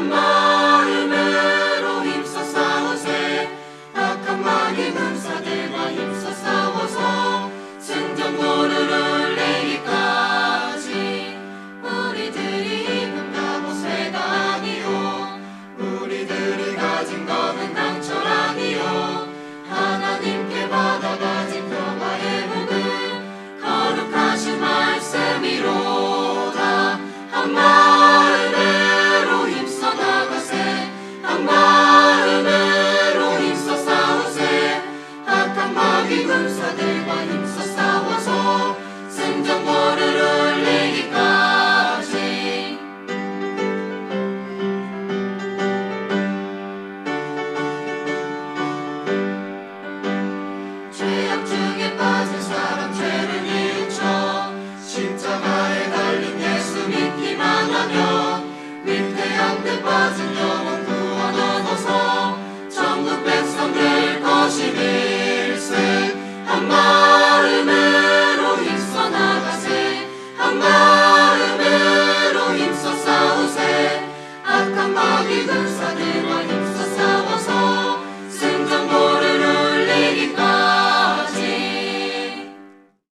Mama. 사들과 힘써 싸워서 승전보를 올리기까지. 죄악 중에 빠진 사람 죄를 이우쳐 십자가에 달린 예수 믿기만 하며 밀태한 데 빠진 여